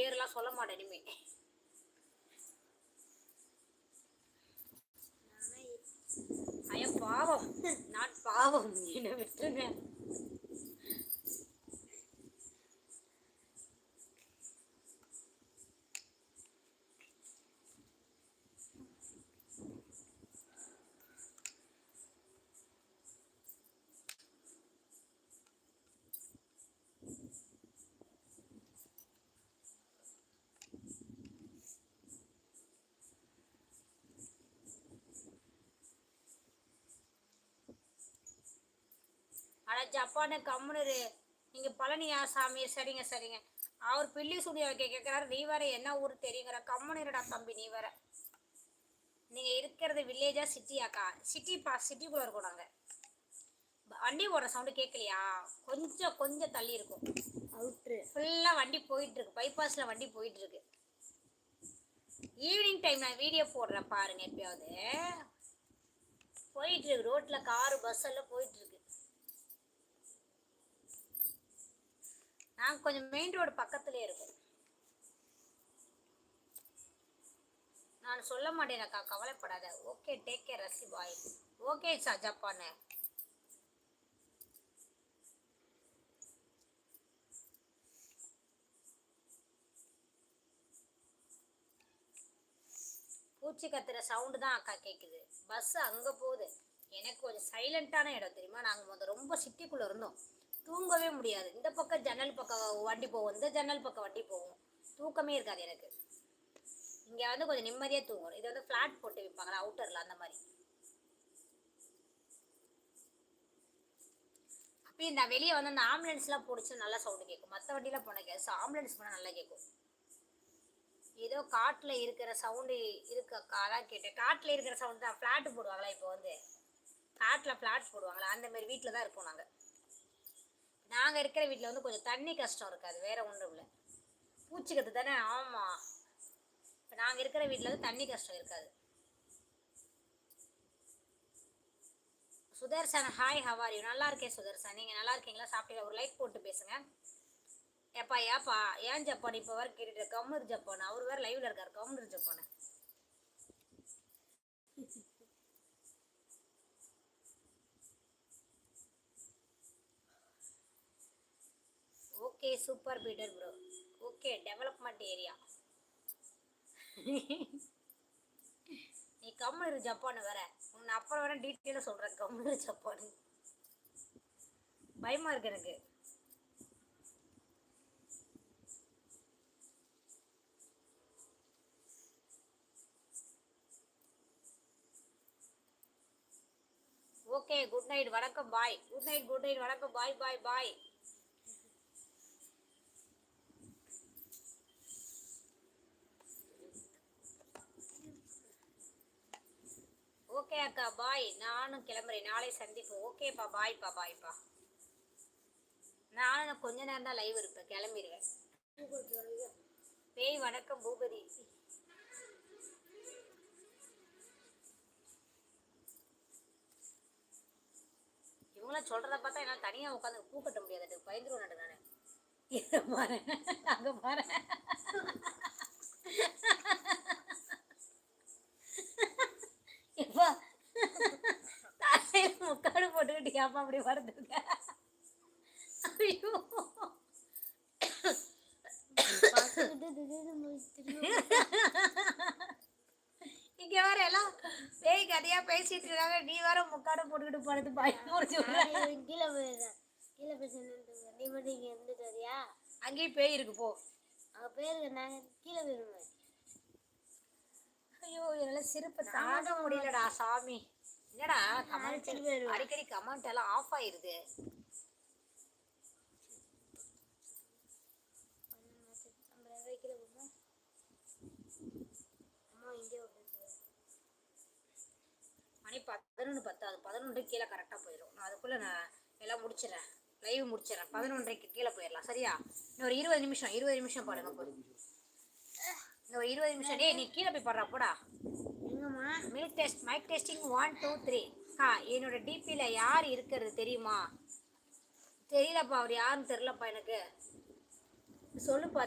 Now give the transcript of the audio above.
பேரெல்லாம் சொல்ல மாட்டேன் இனிமே. ஐயா பாவம். நான் பாவம். என்ன விட்டுருங்க. ஜப்பானு கம்முனு நீங்க பழனியா சாமி? சரிங்க சரிங்க. அவர் பில்லி சுடி வைக்க கேட்குறாரு நீ வேற என்ன ஊர் தெரியுங்கிற. கம்முனுடா தம்பி நீ வேற. நீங்க இருக்கிறது வில்லேஜா சிட்டியாக்கா சிட்டி பா சிட்டிக்குள்ள இருக்கோம் நாங்க. வண்டி ஓடுற சவுண்டு கேட்கலையா கொஞ்சம் கொஞ்சம் தள்ளி இருக்கும். அவுட்ரு. ஃபுல்லாக வண்டி போயிட்டு இருக்கு பைபாஸில் வண்டி போயிட்டு இருக்கு ஈவினிங் டைம் நான் வீடியோ போடுறேன் பாருங்க எப்பயாவது. போயிட்டு இருக்கு ரோட்ல காரு பஸ் எல்லாம் போயிட்டு நாங்கள் கொஞ்சம் மெயின் ரோடு பக்கத்துலேயே இருக்கோம். நான் சொல்ல மாட்டேனக்கா கவலைப்படாத. ஓகே டேக் கேர் ரசி பாய் ஓகே சா ஜப்பானு பூச்சி கத்துற சவுண்டு தான் அக்கா கேட்குது பஸ் அங்கே போகுது. எனக்கு கொஞ்சம் சைலண்ட்டான இடம் தெரியுமா? நாங்கள் முதல் ரொம்ப சிட்டிக்குள்ளே இருந்தோம். தூங்கவே முடியாது. இந்த பக்கம் ஜன்னல் பக்கம் வண்டி போகும். இந்த ஜன்னல் பக்கம் வண்டி போகும். தூக்கமே இருக்காது எனக்கு. இங்கே வந்து கொஞ்சம் நிம்மதியாக தூங்கணும். இது வந்து ஃப்ளாட் போட்டு விற்பாங்களா அவுட்டரில் அந்த மாதிரி. அப்பயும் நான் வெளியே வந்து அந்த ஆம்புலன்ஸ்லாம் பிடிச்சி நல்லா சவுண்டு கேட்கும் மற்ற வண்டியெலாம் போனால் கேட்கும் ஆம்புலன்ஸ் போனால் நல்லா கேட்கும் ஏதோ காட்டில் இருக்கிற சவுண்டு இருக்க அதான் கேட்டேன். காட்டில் இருக்கிற சவுண்டு தான். ஃப்ளாட்டு போடுவாங்களா இப்போ வந்து? காட்டில் ஃப்ளாட் போடுவாங்களா? அந்த மாதிரி வீட்டில் தான் இருப்போம் நாங்கள் நாங்கள் இருக்கிற வீட்டில் வந்து கொஞ்சம் தண்ணி கஷ்டம் இருக்காது வேறு ஒன்றும் இல்லை. பூச்சிக்கத்து தானே? ஆமாம் இப்போ நாங்கள் இருக்கிற வீட்டில் வந்து தண்ணி கஷ்டம் இருக்காது. சுதர்சன் ஹாய் ஹவார் யூ நல்லா இருக்கேன் சுதர்சன். நீங்கள் நல்லா இருக்கீங்களா? சாப்பிட்டீங்களா? ஒரு லைக் போட்டு பேசுங்க. ஏப்பா ஏப்பா ஏன் ஜப்பான் இப்போ வர கேட்டுட்டு கம்முர் ஜப்பான். அவர் வேறு லைவில் இருக்கார். கம்முர் Japan. Okay super Peter bro okay development area நீ கம்முனு இரு ஜப்பான் வர உன்னை அப்புறம் வேற டீட்டெயிலாக சொல்கிறேன் கம்முனு ஜப்பான். பயமாக இருக்கு எனக்கு. ஓகே குட் நைட் வணக்கம் bye good night good night வணக்கம் பாய் பாய் பாய் ஓகே அக்கா பாய் நானும் கிளம்புறேன். நாளை சந்திப்போம். ஓகேப்பா பாய்ப்பா பாய்ப்பா நானும் கொஞ்ச நேரம் தான் லைவ் இருப்பேன். கிளம்பிடுவேன் பேய் வணக்கம் பூபதி. இவங்களாம் சொல்றத பார்த்தா என்னால் தனியாக உட்காந்து பூ கட்ட முடியாது பயந்துருவோம் நடு நான் பாரு? அங்கே பாரு இப்போ தலையில் முக்காடு போட்டுக்கிட்டு ஏப்பா அப்படி வருதுங்க. ஐயோ. இங்க வேற எல்லாம் பேய் கதையா பேசிட்டு இருக்காங்க. நீ வேற முக்காடு போட்டுக்கிட்டு படுத்து பயம் முடிச்சு கீழே போயிடுறேன் கீழே நின்றுங்க நீ மட்டும் இங்கே இருந்துட்டு வரியா? அங்கேயும் பேய் இருக்கு போ. அங்கே பேருக்கு நாங்கள் கீழே போயிடுவேன். ஐயோ என்னால சிரிப்பு தாங்க முடியலடா சாமி. என்னடா கமெண்ட். அடிக்கடி கமெண்ட் எல்லாம் ஆஃப் ஆயிருது. மணி பதினொன்று பத்தாது. பதினொன்று கீழே கரெக்டாக போயிடும் நான் அதுக்குள்ளே நான் எல்லாம் முடிச்சிடறேன். லைவ் முடிச்சிடறேன். பதினொன்றைக்கு கீழே போயிடலாம். சரியா? இன்னொரு இருபது நிமிஷம். இருபது நிமிஷம் பாடுங்க போய் இன்னொரு இருபது நிமிஷம். டேய் நீ கீழே போய் பாடுறா. போடா. எங்கம்மா milk test mic testing one two three ஆ என்னோட டிபியில் யார் இருக்கிறது தெரியுமா? தெரியலப்பா அவர் யாருன்னு தெரிலப்பா எனக்கு. சொல்லுப்பா